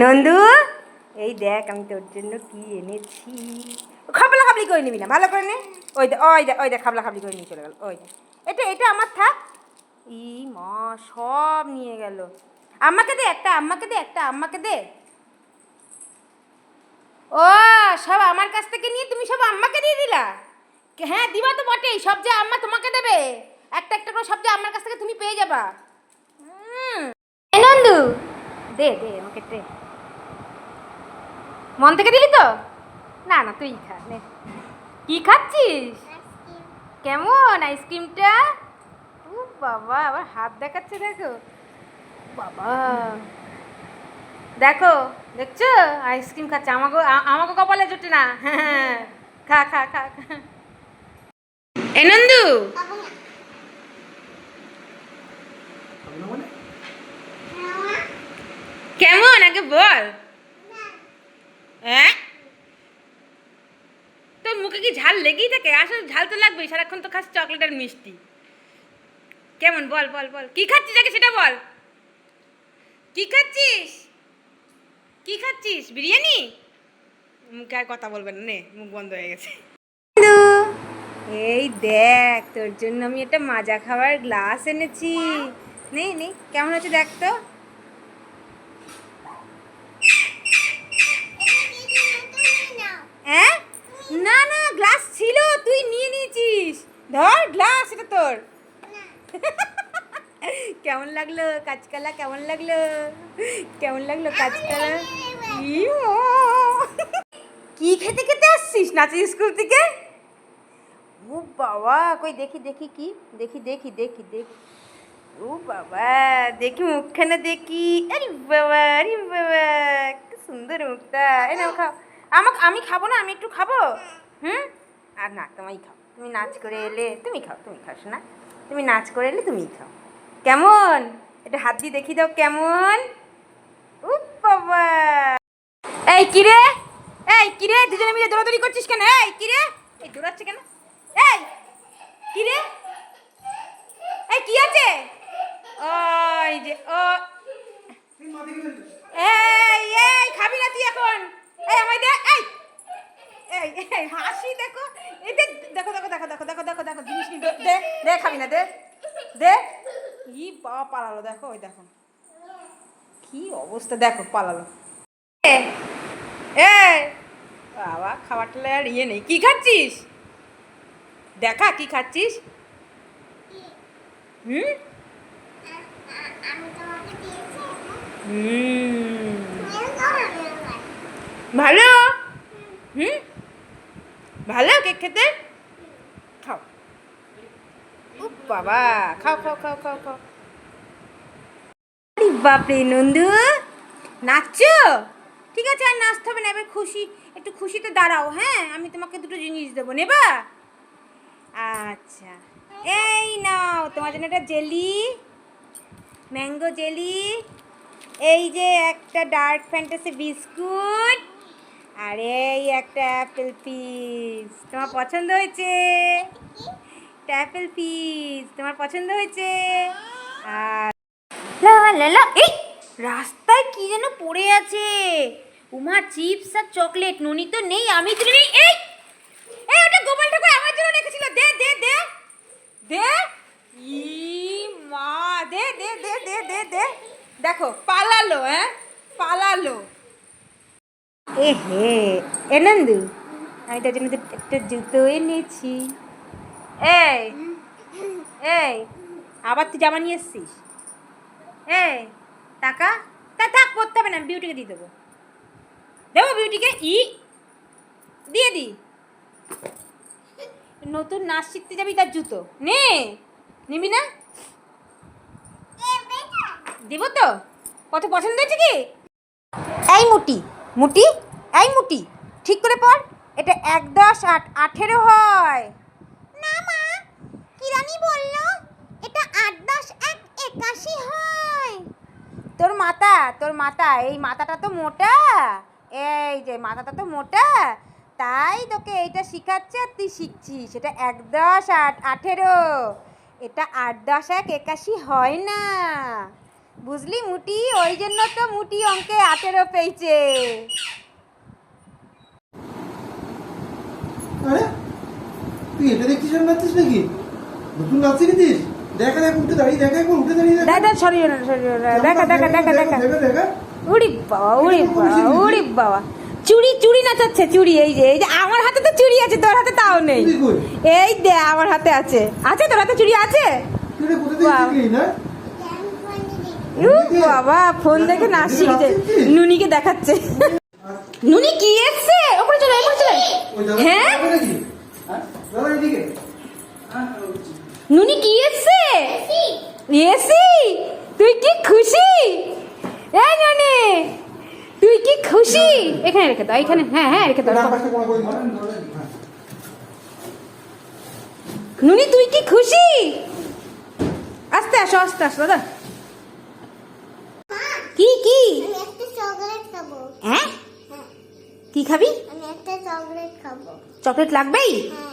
নন্দু, এই দেখ আমি তোর জন্য কি এনেছি। খাবলা খাবলি করে নিবি না, ভালো করে নে। ওই দে ওই দে ওই দে, খাবলা খাবলি করে নিয়ে চলে গেল, ওই দে। এটা এটা আমার থাক। ই মা, সব নিয়ে গেল। আমাকে দে একটা, আম্মাকে দে একটা, আম্মাকে দে। ও, সব আমার কাছ থেকে নিয়ে তুমি সব আম্মাকে দিয়ে দিলা? হ্যাঁ দিবা তো বটেই, সব যে আম্মা তোমাকে দেবে। একটা একটা করে সব যে আমার কাছ থেকে তুমি পেয়ে যাবা। হুম। নন্দু, দে দে, আমাকে দে। মন থেকে দিলি তো? না না, তুই খা, নে। কি খাচ্ছিস? কেমন আইসক্রিমটা? ও বাবা, আবার হাত দেখাচ্ছে, দেখো। বাবা। দেখো, দেখছ? আইসক্রিম খাচ্ছে। আমাকে আমাকে কপালে জোটে না। খা খা খা খা। কেমন? আগে বল। হ্যাঁ? তোর মুখে কি ঝাল লেগেই থাকে? আসলে ঝাল তো লাগবেই, সারাক্ষণ তো খাস চকলেট আর মিষ্টি। কেমন বল বল বল। কি খাচ্ছিস আগে সেটা বল? কি খাচ্ছিস? কি খাচ্ছিস? বিরিয়ানি? মুখে আর কথা বলবেন না মুখ বন্ধ হয়ে গেছে। এই দেখ, তোর জন্য আমি একটা মাজা খাওয়ার গ্লাস এনেছি। নেই নেই কেমন হচ্ছে দেখ তো? না না গ্লাস ছিল, তুই নিয়ে নিয়েছিস। ধর গ্লাস এটা তোর। কেমন লাগল? কাঁচকলা কেমন লাগল? কেমন লাগল মা। কি খেতে খেতে আসছিস নাচের স্কুল থেকে? ও বাবা, কই দেখি দেখি কি? দেখি দেখি দেখি দেখি। ও বাবা, দেখি মুখখানে দেখি। আরে বাবা আরে বাবা, কি সুন্দর মুখটা। নাও, খাও। আমাকে আমি খাব না আমি একটু খাব? হুম। আর না তুমি খাও। তুমি নাচ করে এলে তুমি খাও তুমি খাও না তুমি নাচ করে এলে তুমিই খাও। কেমন? এটা হাত দিয়ে দেখি দাও কেমন? ও বাবা! এই কিরে এই কিরে দুজনে মিলে দৌড়াদৌড়ি করছিস কেন? এই কিরে এই দৌড়াচ্ছে কেন? এই কিরে এই কি আছে? ওই যে ও এই এই খাবি না তুই এখন। এই আমায় দে এই! এই এই হাসি দেখো। এই দে দেখো দেখো দেখো দেখো দেখো দেখো দেখো জিনিস নি দে দে, খাবি না দে দে। ই বাবা পালালো দেখো ওই দেখো। কি অবস্থা দেখো পালালো। এ বাবা খাবারটা আর ইয়ে নেই। কি খাচ্ছিস? দেখা কি খাচ্ছিস? হুম? হুম। ভালো? হুম? ভালো কেক খেতে? খাও। ও বাবা, খাও খাও খাও খাও খাও। বাপরে নন্দু, নাচছো? ঠিক আছে, আর নাচতে হবে না, এবার খুশি, একটু খুশিতে দাঁড়াও হ্যাঁ? আমি তোমাকে দুটো জিনিস দেবো, নেবা? আচ্ছা। এই নাও, তোমার জন্য একটা জেলি, ম্যাঙ্গো জেলি, এই যে একটা ডার্ক ফ্যান্টাসি বিস্কুট আর, এই একটা অ্যাপেল পিস তোমার পছন্দ হয়েছে? অ্যাপেল পিস তোমার পছন্দ হয়েছে? আর এই রাস্তায় কি যেন পড়ে আছে? উমা, চিপস আর চকলেট। ননি তো নেই, আমি তুলে নেই। এই এই, ওটা গোপাল ঠাকুর আমার জন্য রেখেছিল। দে দে দে দে। ই, মা, দে দে দে দে দে দে। দেখো, পালালো হ্যাঁ? পালালো। এ আমি তার জন্য একটা জুতো এনেছি। এই এই আবার তুই জামা নিয়ে এসছিস? এই টাকা? তা থাক পড়তে হবে না বিউটিকে দিয়ে দেবো। দেবো বিউটিকে ই দিয়ে দি। নতুন নাচ শিখতে যাবি তার জুতো। নে নিবি না? দেবো তো। কত পছন্দ হয়েছে কি? এই মুটি। মুটি? এই মুটি। ঠিক করে পড় এটা এক দশ আট আঠেরো হয়। না মা কিরানি বলল এটা আট দশ এক একাশি হয়। তোর মাথা তোর মাথা এই মাথাটা তো মোটা এই যে মাথাটা তো মোটা তাই তোকে এইটা শিখাচ্ছে আর তুই শিখছিস এটা এক দশ আট আঠেরো এটা আট দশ এক একাশি হয় না। বুঝলি মুটি? ওই জন্য তো মুটি অঙ্কে আঠেরো পেয়েছে। আরে তুই এটা দেখছিস আর নাচছিস নাকি? নতুন নাচ শিখেছিস দেখা দেখ উঠে দাঁড়িয়ে দেখা একবার উঠে দাঁড়িয়ে দেখা। দাদা সরিয়ে না সরিয়ে না দেখা দেখা দেখা দেখা দেখা। উড়ি বাবা উড়ি বাবা উড়ি বাবা। চুড়ি চুড়ি নাচাচ্ছে চুড়ি এই যে এই যে আমার হাতে তো চুড়ি আছে তোর হাতে তাও নেই। এই দে আমার হাতে আছে। আছে তোর হাতে চুড়ি আছে? বাবা ফোন দেখে নাচ শিখছে নুনিকে দেখাচ্ছে। নুনি কি এসছে? ওপরে চলে ওপরে চলে। হ্যাঁ? দাদা এদিকে। নুনি কি এসছে এসি তুই কি খুশি? এই নুনি তুই কি খুশি? এখানে রেখে দাও এখানে। হ্যাঁ হ্যাঁ রেখে দাও। নুনি তুই কি খুশি? আস্তে আসো আস্তে আসো দাদা। কি কি? চকলেট হ্যাঁ? হ্যাঁ। কি খাবি? চকলেট খাব। চকলেট লাগবেই? হ্যাঁ।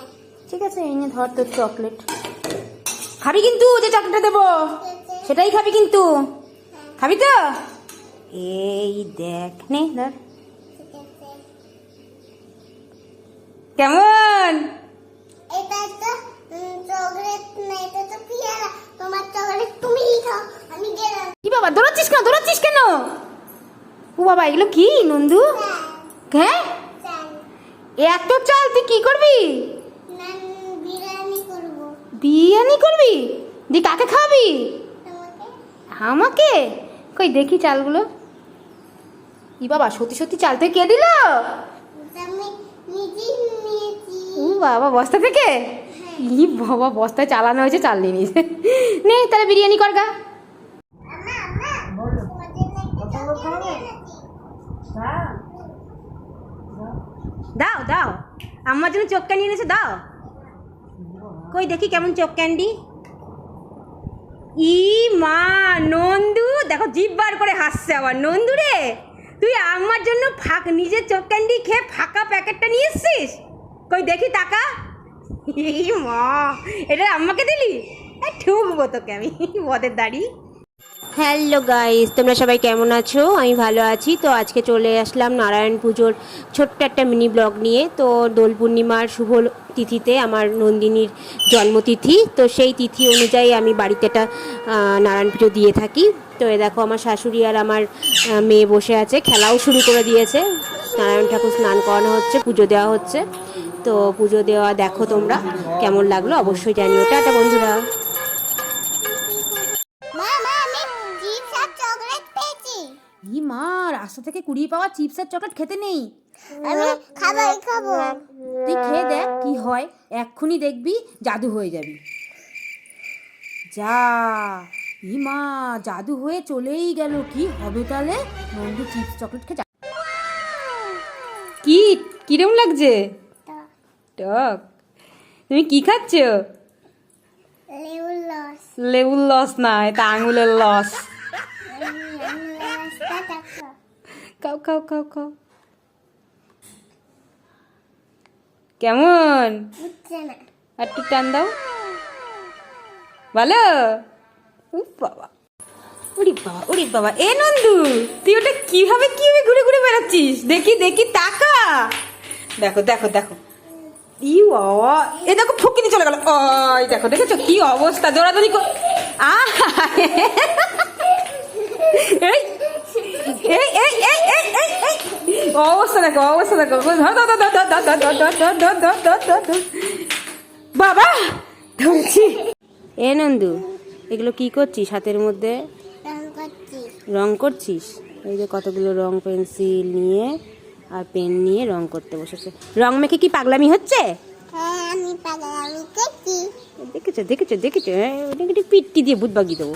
ঠিক আছে এই নে ধর তোর চকলেট খাবি কিন্তু যে চকলেটটা দেবো। সেটাই খাবি কিন্তু। খাবি তো? এই দেখ নে ধর। কেমন? এটা তো চকলেট না এটা তো পিয়ারা। তোমার চকলেট তুমিই খাও আমি গেলাম। কি বাবা দৌড়াচ্ছিস কেন? দৌড়াচ্ছিস কেন? ও বাবা এগুলো কি নন্দু? হ্যাঁ? চাল। এত চাল তুই কি করব? বিরিয়ানি করবি? দি কাকে খাওয়াবি? তোমাকে আমাকে? কই দেখি চালগুলো। ই বাবা সত্যি সত্যি চাল থেকে কে দিল? আমি ও বাবা বস্তা থেকে? ই বাবা বস্তায় চালানো হয়েছে চাল নিয়ে নিয়েছে। নে তাহলে বিরিয়ানি কর গা। দাও। দাও আমার জন্য চোখ নিয়ে এনেছে দাও। কই দেখি কেমন চোখ ক্যান্ডি? ই মা, নন্দু, দেখো জিভ বার করে হাসছে আবার। নন্দু রে, তুই আমার জন্য ফাঁক, নিজের চোখ ক্যান্ডি খেয়ে ফাঁকা প্যাকেটটা নিয়ে এসছিস? কই দেখি টাকা ই মা, এটা আম্মাকে দিলি? ঠুকবো তোকে আমি, বদের দাড়ি। হ্যালো গাইস তোমরা সবাই কেমন আছো? আমি ভালো আছি। তো আজকে চলে আসলাম নারায়ণ পুজোর ছোট্ট একটা মিনি ব্লগ নিয়ে। তো দোল পূর্ণিমার শুভ তিথিতে আমার নন্দিনীর জন্মতিথি। তো সেই তিথি অনুযায়ী আমি বাড়িতে একটা নারায়ণ পুজো দিয়ে থাকি। তো এ দেখো, আমার শাশুড়ি আর আমার মেয়ে বসে আছে। খেলাও শুরু করে দিয়েছে। নারায়ণ ঠাকুর স্নান করানো হচ্ছে, পুজো দেওয়া হচ্ছে। তো পুজো দেওয়া দেখো তোমরা। কেমন লাগল অবশ্যই জানিও। টাটা, বন্ধুরা। ই মা রাস্তা থেকে কুড়িয়ে পাওয়া চিপস আর চকলেট খেতে নেই। আমি খাবারই খাব। তুই খেয়ে দেখ কি হয় এক্ষুনি দেখবি জাদু হয়ে যাবি। যা ই মা জাদু হয়ে চলেই গেল কি হবে তাহলে? নন্দু চিপস চকলেট খেয়ে যা- কি কিরম লাগছে? টক। তুমি কি খাচ্ছ? লেবুর লস লেবুর লস না এটা আঙুলের লস লসটা দেখো খাও খাও খাও খাও। কেমন? একটু টান দাও। ভালো? বাবা। উড়ি বাবা উড়ি বাবা। এ নন্দু তুই ওটা কীভাবে কীভাবে ঘুরে ঘুরে বেড়াচ্ছিস? দেখি দেখি টাকা দেখো দেখো দেখো। ই বাবা এ দেখো ফুকিনি চলে গেল। ওই দেখো দেখেছ কি অবস্থা? দৌড়াদৌড়ি কর আহ! এই এই এই এই এই এই এই অবস্থা দেখো অবস্থা দেখো বাবা ধরছি এ নন্দু এগুলো কি করছিস হাতের মধ্যে রং করছিস এই যে কতগুলো রং পেন্সিল নিয়ে আর পেন নিয়ে রং করতে বসেছে রং মেখে কি পাগলামি হচ্ছে দেখেছ দেখেছ দেখেছ পিটটি দিয়ে বুধ বাগিয়ে দেবো